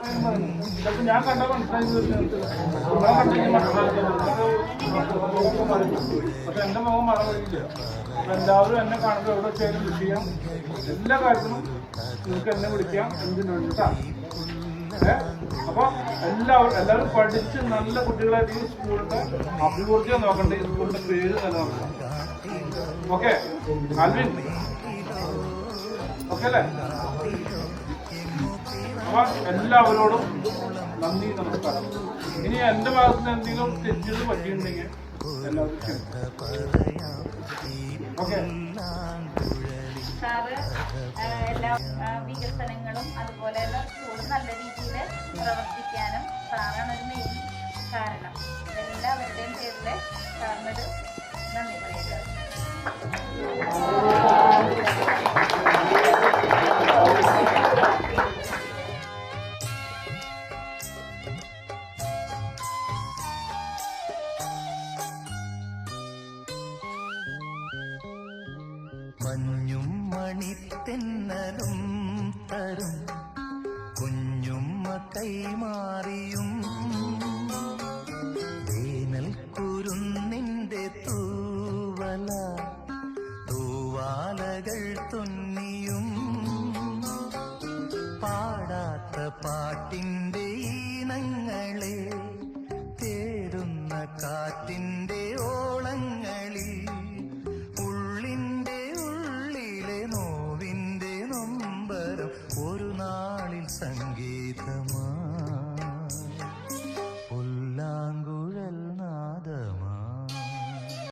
ഞാൻ കണ്ട പക്ഷെ എന്റെ മുഖം മറ കഴിയില്ല അപ്പൊ എല്ലാവരും എന്നെ കാണുമ്പോൾ എവിടെ വെച്ചാലും വിഷയം എല്ലാ കാര്യത്തിനും നിങ്ങൾക്ക് എന്നെ വിളിക്കാം എന്തിനു വേണ്ടിട്ടാ ഏ അപ്പൊ എല്ലാവരും എല്ലാവരും പഠിച്ച് നല്ല കുട്ടികളായിട്ട് ഈ സ്കൂളിന്റെ അഭിവൃദ്ധിയെ നോക്കണ്ട ഈ സ്കൂളിന്റെ പേര് നിലനിർത്തണം ഓക്കെ ആൽവിൻ ഓക്കെ അല്ലേ അപ്പൊ എല്ലാവരോടും നന്ദി നമസ്കാരം. ഇനി എന്റെ ഭാഗത്ത് എന്തെങ്കിലും തെറ്റുകൾ പറ്റിയിട്ടുണ്ടെങ്കിൽ വികസനങ്ങളും അതുപോലെ സ്കൂൾ നല്ല രീതിയിൽ പ്രവർത്തിക്കാനും സാറാണ് ഒരു മെയിൻ കാരണം. എല്ലാവരുടെയും പേരിൽ സാറിനൊരു നന്ദി മഞ്ഞും മണിത്തെന്നലും തരും. കുഞ്ഞുമ്മ കൈമാറിയും വേനൽ കുരുന്നിന്റെ തൂവല തൂവാലകൾ തുന്നിയും. പാടാത്ത പാട്ടിന്റെ ഈണങ്ങളെ തേടുന്ന കാറ്റ് cama.